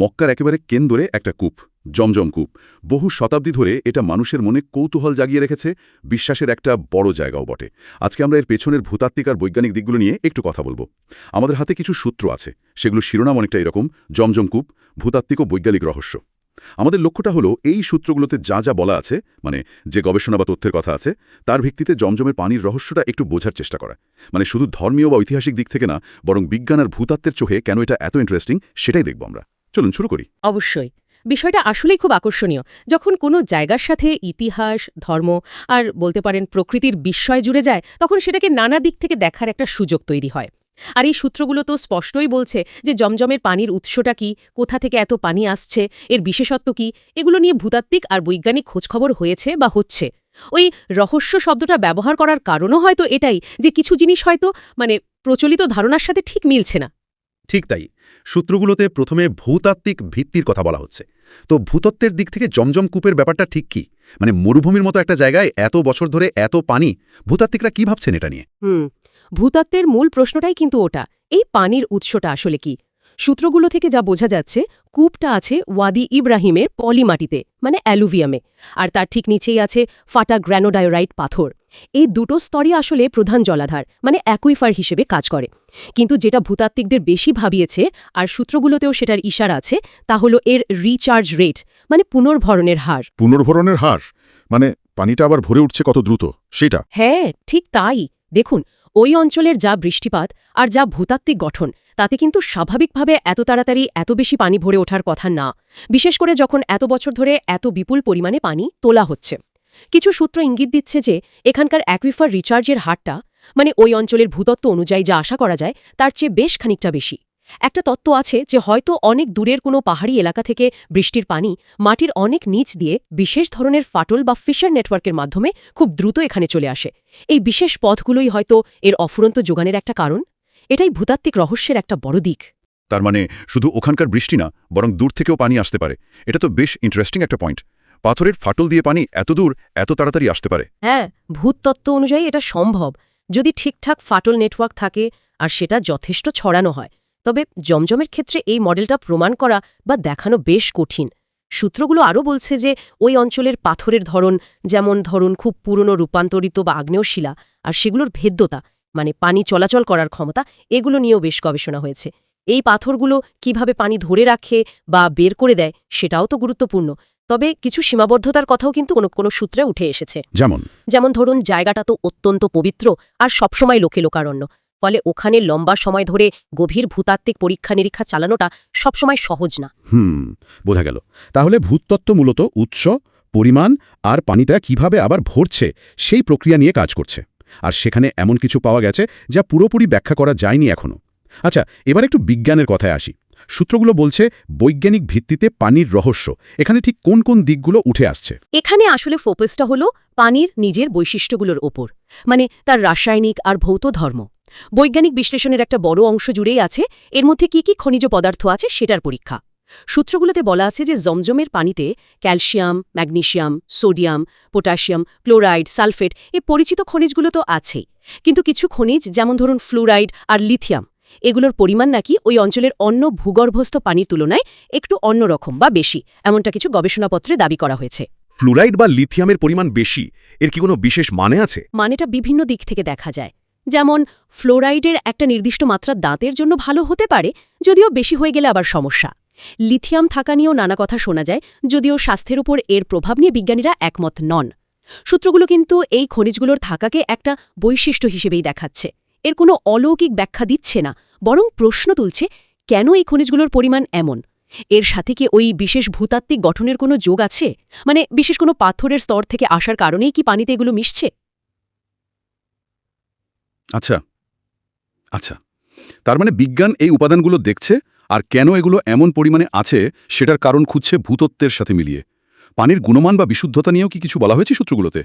মক্কার একেবারে কেন্দ্রে একটা কূপ, জমজম কূপ। বহু শতাব্দী ধরে এটা মানুষের মনে কৌতূহল জাগিয়ে রেখেছে, বিশ্বাসের একটা বড় জায়গাও বটে। আজকে আমরা এর পেছনের ভূতাত্ত্বিক আর বৈজ্ঞানিক দিকগুলো নিয়ে একটু কথা বলব। আমাদের হাতে কিছু সূত্র আছে সেগুলো শিরোনাম অনেকটা এরকম, জমজম কূপ, ভূতাত্ত্বিক ও বৈজ্ঞানিক রহস্য। আমাদের লক্ষ্যটা হলো এই সূত্রগুলোতে যা যা বলা আছে মানে যে গবেষণা বা তথ্যের কথা আছে, তার ভিত্তিতে জমজমের পানির রহস্যটা একটু বোঝার চেষ্টা করা। মানে শুধু ধর্মীয় বা ঐতিহাসিক দিক থেকে না, বরং বিজ্ঞান আর ভূতাত্ত্বের চোখে কেন এটা এত ইন্টারেস্টিং সেটাই দেখব আমরা। চলুন, শুরু করি। অবশ্যই। বিষয়টা আসলেই খুব আকর্ষণীয়। যখন কোনো জায়গার সাথে ইতিহাস, ধর্ম আর বলতে পারেন প্রকৃতির বিস্ময় জুড়ে যায়, তখন সেটাকে নানা দিক থেকে দেখার একটা সুযোগ তৈরি হয়। আর এই সূত্রগুলো তো স্পষ্টই বলছে যে জমজমের পানির উৎসটা কি, কোথা থেকে এত পানি আসছে, এর বিশেষত্ব কি, এগুলো নিয়ে ভূতাত্ত্বিক আর বৈজ্ঞানিক খোঁজখবর হয়েছে বা হচ্ছে। ওই রহস্য শব্দটা ব্যবহার করার কারণও হয়তো এটাই যে কিছু জিনিস হয়তো মানে প্রচলিত ধারণার সাথে ঠিক মিলছে না। ঠিক তাই, সূত্রগুলোতে প্রথমে ভূতাত্ত্বিক ভিত্তির কথা বলা হচ্ছে। তো ভূতত্ত্বের দিক থেকে জমজম কূপের ব্যাপারটা ঠিক কি? মানে মরুভূমির মতো একটা জায়গায় এত বছর ধরে এত পানি, ভূতাত্ত্বিকরা কি ভাবছেন এটা নিয়ে? হুম, ভূতত্ত্বের মূল প্রশ্নটাই কিন্তু ওটা, এই পানির উৎসটা আসলে কি? সূত্রগুলো থেকে যা বোঝা যাচ্ছে, কূপটা আছে ওয়াদি ইব্রাহিমের পলিমাটিতে মানে অ্যালুভিয়ামে, আর তার ঠিক নিচেই আছে ফাটা গ্র্যানোডায়োরাইট পাথর। এই দুটো স্তরই আসলে প্রধান জলাধার মানে অ্যাকুইফার হিসেবে কাজ করে। কিন্তু যেটা ভূতাত্ত্বিকদের বেশি ভাবিয়েছে আর সূত্রগুলোতেও সেটার ইশারা আছে তা হলো এর রিচার্জ রেট মানে পুনর্ভরণের হার। পুনর্ভরণের হার? মানে পানিটা আবার ভরে উঠছে কত দ্রুত? সেটা? হ্যাঁ ঠিক তাই। দেখুন ওই অঞ্চলের যা বৃষ্টিপাত আর যা ভূতাত্ত্বিক গঠন তাতে কিন্তু স্বাভাবিকভাবে এত তাড়াতাড়ি এত বেশি পানি ভরে ওঠার কথা না। বিশেষ করে যখন এত বছর ধরে এত বিপুল পরিমাণে পানি তোলা হচ্ছে। কিছু সূত্র ইঙ্গিত দিচ্ছে যে, এখানকার অ্যাকুইফার রিচার্জের হারটা মানে ওই অঞ্চলের ভূতত্ত্ব অনুযায়ী যা আশা করা যায়, তার চেয়ে বেশ খানিকটা বেশি। একটা তত্ত্ব আছে যে, হয়তো অনেক দূরের কোনো পাহাড়ি এলাকা থেকে বৃষ্টির পানি মাটির অনেক নিচ দিয়ে বিশেষ ধরনের ফাটল বা ফিশার নেটওয়ার্কের মাধ্যমে খুব দ্রুত এখানে চলে আসে। এই বিশেষ পথগুলোই হয়তো এর অফুরন্ত যোগানের একটা কারণ। এটাই ভূতাত্ত্বিক রহস্যের একটা বড় দিক। তার মানে শুধু ওখানকার বৃষ্টি না, বরং দূর থেকেও পানি আসতে পারে। এটা তো বেশ ইন্টারেস্টিং একটা পয়েন্ট পাথরের ফাটল দিয়ে পানি এত দূর, এত তাড়াতাড়ি আসতে পারে। হ্যাঁ ভূতত্ত্ব অনুযায়ী এটা সম্ভব। যদি ঠিকঠাক ফাটল নেটওয়ার্ক থাকে, আর সেটা যথেষ্ট ছড়ানো হয়। তবে জমজমের ক্ষেত্রে এই মডেলটা প্রমাণ করা বা দেখানো বেশ কঠিন। সূত্রগুলো আরও বলছে যে, ওই অঞ্চলের পাথরের ধরন, যেমন ধরুন খুব পুরনো রূপান্তরিত বা আগ্নেয় শিলা আর সেগুলোর ভেদ্যতা মানে পানি চলাচল করার ক্ষমতা, এগুলো নিয়েও বেশ গবেষণা হয়েছে। এই পাথরগুলো কীভাবে পানি ধরে রাখে বা বের করে দেয়, সেটাও তো গুরুত্বপূর্ণ। তবে কিছু সীমাবদ্ধতার কথাও কিন্তু কোনো কোনো সূত্রে উঠে এসেছে। যেমন? যেমন ধরুন জায়গাটা তো অত্যন্ত পবিত্র আর সবসময় লোকে লোকারণ্য ফলে ওখানে লম্বা সময় ধরে গভীর ভূতাত্ত্বিক পরীক্ষা নিরীক্ষা চালানোটা সবসময় সহজ না। হুম বোঝা গেল। তাহলে ভূতত্ত্ব মূলত উৎস পরিমাণ আর পানিটা কীভাবে আবার ভরছে সেই প্রক্রিয়া নিয়ে কাজ করছে। আর সেখানে এমন কিছু পাওয়া গেছে যা পুরোপুরি ব্যাখ্যা করা যায়নি এখনও আচ্ছা এবার একটু বিজ্ঞানের কথায় আসি। সূত্রগুলো বলছে, বৈজ্ঞানিক ভিত্তিতে পানির রহস্য। এখানে ঠিক কোন কোন দিকগুলো উঠে আসছে? এখানে আসলে ফোকাসটা হলো পানির নিজের বৈশিষ্ট্যগুলোর ওপর মানে তার রাসায়নিক আর ভৌত ধর্ম। বৈজ্ঞানিক বিশ্লেষণের একটা বড় অংশ জুড়েই আছে, এর মধ্যে কি কি খনিজ পদার্থ আছে সেটার পরীক্ষা। সূত্রগুলোতে বলা আছে যে জমজমের পানিতে calcium magnesium sodium, potassium, chloride, sulphate, এ পরিচিত খনিজগুলো তো আছেই। কিন্তু কিছু খনিজ, যেমন ধরুন ফ্লুরাইড আর লিথিয়াম এগুলোর পরিমাণ নাকি ওই অঞ্চলের অন্য ভূগর্ভস্থ পানির তুলনায় একটু অন্যরকম বা বেশি এমনটা কিছু গবেষণাপত্রে দাবি করা হয়েছে। ফ্লুরাইড বা লিথিয়ামের পরিমাণ বেশি এর কি কোনো বিশেষ মানে আছে? মানেটা বিভিন্ন দিক থেকে দেখা যায়। যেমন ফ্লোরাইডের একটা নির্দিষ্ট মাত্রা দাঁতের জন্য ভালো হতে পারে যদিও বেশি হয়ে গেলে আবার সমস্যা। লিথিয়াম থাকা নিয়েও নানা কথা শোনা যায় যদিও স্বাস্থ্যের উপর এর প্রভাব নিয়ে বিজ্ঞানীরা একমত নন। সূত্রগুলো কিন্তু এই খনিজগুলোর থাকাকে একটা বৈশিষ্ট্য হিসেবেই দেখাচ্ছে। এর কোনো অলৌকিক ব্যাখ্যা দিচ্ছে না, বরং প্রশ্ন তুলছে, কেন এই খনিজগুলোর পরিমাণ এমন? এর সাথে কি ওই বিশেষ ভূতাত্ত্বিক গঠনের কোনো যোগ আছে? মানে বিশেষ কোনো পাথরের স্তর থেকে আসার কারণেই কি পানিতে এগুলো মিশছে? আচ্ছা আচ্ছা তার মানে বিজ্ঞান এই উপাদানগুলো দেখছে, আর কেন এগুলো এমন পরিমাণে আছে, সেটার কারণ খুঁজছে ভূতত্ত্বের সাথে মিলিয়ে। পানির গুণমান বা বিশুদ্ধতা নিয়েও কি কিছু বলা হয়েছে সূত্রগুলোতে?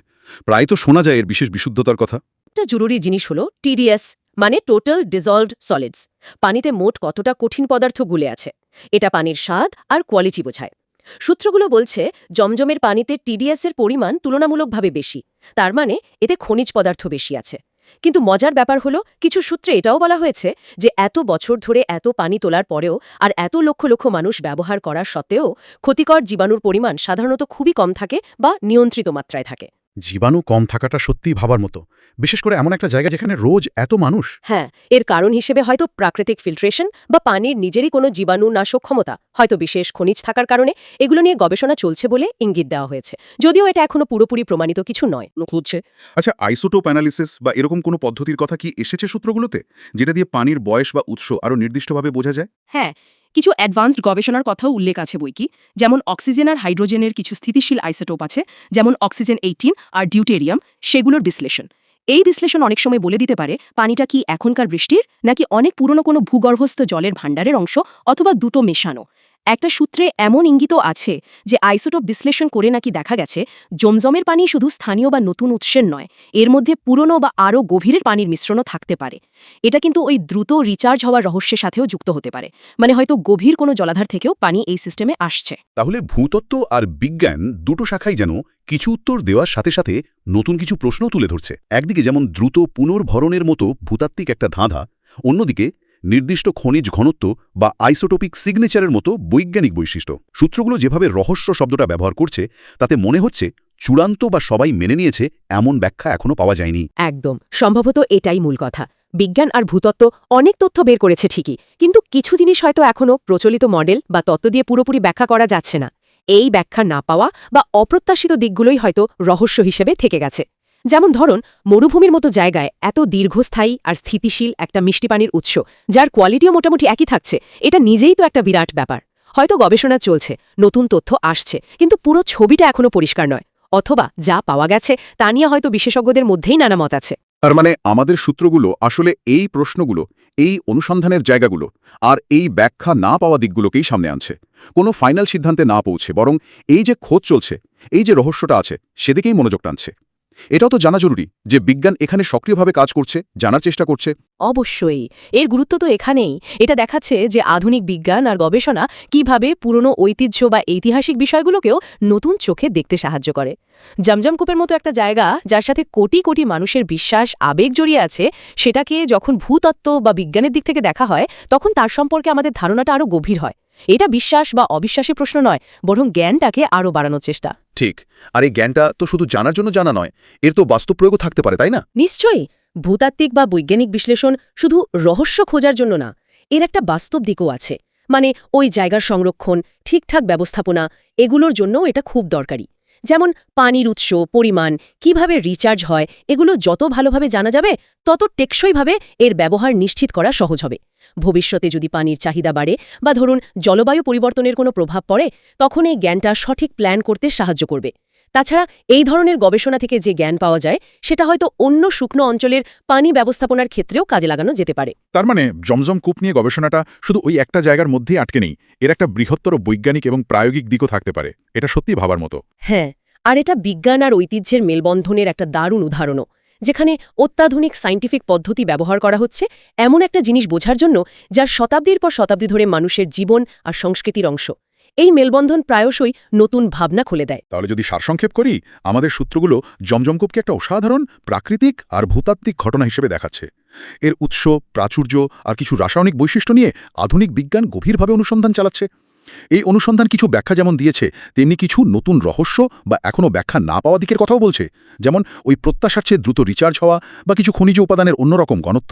প্রায় তো শোনা যায় এর বিশেষ বিশুদ্ধতার কথা। একটা জরুরি জিনিস হলো টিডিএস মানে টোটাল ডিজলভড সলিডস। পানিতে মোট কতটা কঠিন পদার্থ গুলে আছে? এটা পানির স্বাদ আর কোয়ালিটি বোঝায়। সূত্রগুলো বলছে, জমজমের পানিতে টিডিএস এর পরিমাণ তুলনামূলকভাবে বেশি। তার মানে এতে খনিজ পদার্থ বেশি আছে। কিন্তু মজার ব্যাপার হলো, কিছু সূত্রে এটাও বলা হয়েছে যে, এত বছর ধরে এত পানি তোলার পরেও আর এত লক্ষ লক্ষ মানুষ ব্যবহার করার সত্ত্বেও ক্ষতিকর জীবাণুর পরিমাণ সাধারণত খুবই কম থাকে বা নিয়ন্ত্রিত মাত্রায় থাকে। জীবাণু কম থাকাটা সত্যিই ভাবার মতো। বিশেষ করে এমন একটা জায়গা যেখানে রোজ এত মানুষ। হ্যাঁ এর কারণ হিসেবে হয়তো প্রাকৃতিক ফিল্ট্রেশন বা পানির নিজেরই কোনো জীবাণু নাশক ক্ষমতা হয়তো বিশেষ খনিজ থাকার কারণে এগুলো নিয়ে গবেষণা চলছে বলে ইঙ্গিত দেওয়া হয়েছে। যদিও এটা এখনও পুরোপুরি প্রমাণিত কিছু নয়। খুঁজছে। আচ্ছা আইসোটোপ অ্যানালিসিস বা এরকম কোনো পদ্ধতির কথা কি এসেছে সূত্রগুলোতে? যেটা দিয়ে পানির বয়স বা উৎস আরও নির্দিষ্টভাবে বোঝা যায়? হ্যাঁ কিছু অ্যাডভান্সড গবেষণার কথাও উল্লেখ আছে বইকি, যেমন অক্সিজেন আর হাইড্রোজেনের কিছু স্থিতিশীল আইসেটোপ আছে, যেমন অক্সিজেন এইটিন আর ডিউটেরিয়াম, সেগুলোর বিশ্লেষণ। এই বিশ্লেষণ অনেক সময় বলে দিতে পারে, পানিটা কি এখনকার বৃষ্টির, নাকি অনেক পুরনো কোনো ভূগর্ভস্থ জলের ভাণ্ডারের অংশ অথবা দুটো মেশানো? একটা সূত্রে এমন ইঙ্গিতও আছে যে আইসোটোপ বিশ্লেষণ করে নাকি দেখা গেছে, জমজমের পানি শুধু স্থানীয় বা নতুন উৎসের নয়, এর মধ্যে পুরনো বা আরও গভীরের পানির মিশ্রণও থাকতে পারে। এটা কিন্তু ওই দ্রুত রিচার্জ হওয়ার রহস্যের সাথেও যুক্ত হতে পারে মানে হয়তো গভীর কোনো জলাধার থেকেও পানি এই সিস্টেমে আসছে। তাহলে ভূতত্ত্ব আর বিজ্ঞান দুটো শাখাই যেন কিছু উত্তর দেওয়ার সাথে সাথে নতুন কিছু প্রশ্ন তুলে ধরছে। একদিকে যেমন দ্রুত পুনর্ভরণের মতো ভূতাত্ত্বিক একটা ধাঁধা, অন্যদিকে নির্দিষ্ট খনিজ ঘনত্ব বা আইসোটোপিক সিগনেচারের মতো বৈজ্ঞানিক বৈশিষ্ট্য। সূত্রগুলো যেভাবে রহস্য শব্দটা ব্যবহার করছে, তাতে মনে হচ্ছে চূড়ান্ত বা সবাই মেনে নিয়েছে এমন ব্যাখ্যা এখনও পাওয়া যায়নি। একদম, সম্ভবত এটাই মূল কথা। বিজ্ঞান আর ভূতত্ত্ব অনেক তথ্য বের করেছে ঠিকই, কিন্তু কিছু জিনিস হয়তো এখনও প্রচলিত মডেল বা তত্ত্ব দিয়ে পুরোপুরি ব্যাখ্যা করা যাচ্ছে না। এই ব্যাখ্যা না পাওয়া বা অপ্রত্যাশিত দিকগুলোই হয়তো রহস্য হিসেবে থেকে গেছে। যেমন ধরুন, মরুভূমির মতো জায়গায় এত দীর্ঘস্থায়ী আর স্থিতিশীল একটা মিষ্টি পানির উৎস, যার কোয়ালিটিও মোটামুটি একই থাকছে, এটা নিজেই তো একটা বিরাট ব্যাপার। হয়তো গবেষণা চলছে, নতুন তথ্য আসছে, কিন্তু পুরো ছবিটা এখনও পরিষ্কার নয়, অথবা যা পাওয়া গেছে, তা নিয়ে হয়তো বিশেষজ্ঞদের মধ্যেই নানা মত আছে। তার মানে আমাদের সূত্রগুলো আসলে এই প্রশ্নগুলো, এই অনুসন্ধানের জায়গাগুলো, আর এই ব্যাখ্যা না পাওয়া দিকগুলোকেই সামনে আনছে। কোনো ফাইনাল সিদ্ধান্তে না পৌঁছে, বরং এই যে খোঁজ চলছে, এই যে রহস্যটা আছে, সেদিকেই মনোযোগ টানছে। এটাও তো জানা জরুরি যে বিজ্ঞান এখানে সক্রিয়ভাবে কাজ করছে, জানার চেষ্টা করছে। অবশ্যই। এর গুরুত্ব তো এখানেই। এটা দেখাচ্ছে যে আধুনিক বিজ্ঞান আর গবেষণা কীভাবে পুরনো ঐতিহ্য বা ঐতিহাসিক বিষয়গুলোকেও নতুন চোখে দেখতে সাহায্য করে। জমজমকূপের মতো একটা জায়গা যার সাথে কোটি কোটি মানুষের বিশ্বাস, আবেগ জড়িয়ে আছে, সেটাকে যখন ভূতত্ত্ব বা বিজ্ঞানের দিক থেকে দেখা হয়, তখন তার সম্পর্কে আমাদের ধারণাটা আরও গভীর হয়। এটা বিশ্বাস বা অবিশ্বাসী প্রশ্ন নয় বরং জ্ঞানটাকে আরও বাড়ানোর চেষ্টা। ঠিক আর এই জ্ঞানটা তো শুধু জানার জন্য জানা নয় এর তো বাস্তব প্রয়োগও থাকতে পারে তাই না? নিশ্চয়ই ভূতাত্ত্বিক বা বৈজ্ঞানিক বিশ্লেষণ শুধু রহস্য খোঁজার জন্য না এর একটা বাস্তব দিকও আছে। মানে ওই জায়গার সংরক্ষণ ঠিকঠাক ব্যবস্থাপনা এগুলোর জন্যও এটা খুব দরকারি। যেমন পানির উৎস, পরিমাণ, কীভাবে রিচার্জ হয়, এগুলো যত ভালোভাবে জানা যাবে, তত টেকসইভাবে এর ব্যবহার নিশ্চিত করা সহজ হবে। ভবিষ্যতে যদি পানির চাহিদা বাড়ে বা ধরুন জলবায়ু পরিবর্তনের কোনো প্রভাব পড়ে, তখন এই জ্ঞানটা সঠিক প্ল্যান করতে সাহায্য করবে। তাছাড়া এই ধরনের গবেষণা থেকে যে জ্ঞান পাওয়া যায় সেটা হয়তো অন্য শুকনো অঞ্চলের পানি ব্যবস্থাপনার ক্ষেত্রেও কাজে লাগানো যেতে পারে। তার মানে জমজম কূপ নিয়ে গবেষণাটা শুধু ওই একটা জায়গার মধ্যেই আটকে নেই এর একটা বৃহত্তর বৈজ্ঞানিক এবং প্রায়োগিক দিকও থাকতে পারে এটা সত্যি ভাবার মতো। হ্যাঁ আর এটা বিজ্ঞান আর ঐতিহ্যের মেলবন্ধনের একটা দারুণ উদাহরণও যেখানে অত্যাধুনিক সাইন্টিফিক পদ্ধতি ব্যবহার করা হচ্ছে এমন একটা জিনিস বোঝার জন্য যার শতাব্দীর পর শতাব্দী ধরে মানুষের জীবন আর সংস্কৃতির অংশ। এই মেলবন্ধন প্রায়শই নতুন ভাবনা খুলে দেয়। তাহলে যদি সারসংক্ষেপ করি আমাদের সূত্রগুলো জমজমকূপকে একটা অসাধারণ প্রাকৃতিক আর ভূতাত্ত্বিক ঘটনা হিসেবে দেখাচ্ছে। এর উৎস প্রাচুর্য আর কিছু রাসায়নিক বৈশিষ্ট্য নিয়ে আধুনিক বিজ্ঞান গভীরভাবে অনুসন্ধান চালাচ্ছে। এই অনুসন্ধান কিছু ব্যাখ্যা যেমন দিয়েছে তেমনি কিছু নতুন রহস্য বা এখনও ব্যাখ্যা না পাওয়া দিকের কথাও বলছে। যেমন ওই প্রত্যাশার চেয়ে দ্রুত রিচার্জ হওয়া বা কিছু খনিজ উপাদানের অন্যরকম ঘনত্ব।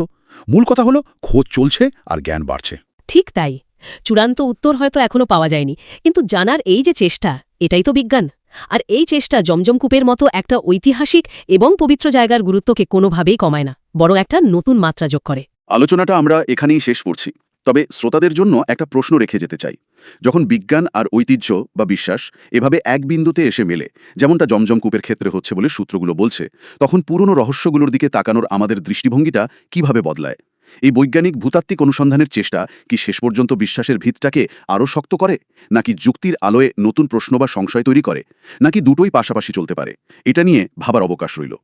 মূল কথা হলো খোঁজ চলছে আর জ্ঞান বাড়ছে। ঠিক তাই। চূড়ান্ত উত্তর হয়তো এখনও পাওয়া যায়নি। কিন্তু জানার এই যে চেষ্টা, এটাই তো বিজ্ঞান। আর এই চেষ্টা জমজমকূপের মতো একটা ঐতিহাসিক এবং পবিত্র জায়গার গুরুত্বকে কোনোভাবেই কমায় না, বরং একটা নতুন মাত্রা যোগ করে। আলোচনাটা আমরা এখানেই শেষ করছি। তবে শ্রোতাদের জন্য একটা প্রশ্ন রেখে যেতে চাই। যখন বিজ্ঞান আর ঐতিহ্য বা বিশ্বাস এভাবে এক বিন্দুতে এসে মেলে, যেমনটা জমজমকূপের ক্ষেত্রে হচ্ছে বলে সূত্রগুলো বলছে, তখন পুরনো রহস্যগুলোর দিকে তাকানোর আমাদের দৃষ্টিভঙ্গিটা কীভাবে বদলায়? এই বৈজ্ঞানিক ভূতাত্ত্বিক অনুসন্ধানের চেষ্টা কি শেষ পর্যন্ত বিশ্বাসের ভিতটাকে আরও শক্ত করে? নাকি যুক্তির আলোয়ে নতুন প্রশ্ন বা সংশয় তৈরি করে? নাকি দুটোই পাশাপাশি চলতে পারে? এটা নিয়ে ভাবার অবকাশ রইল।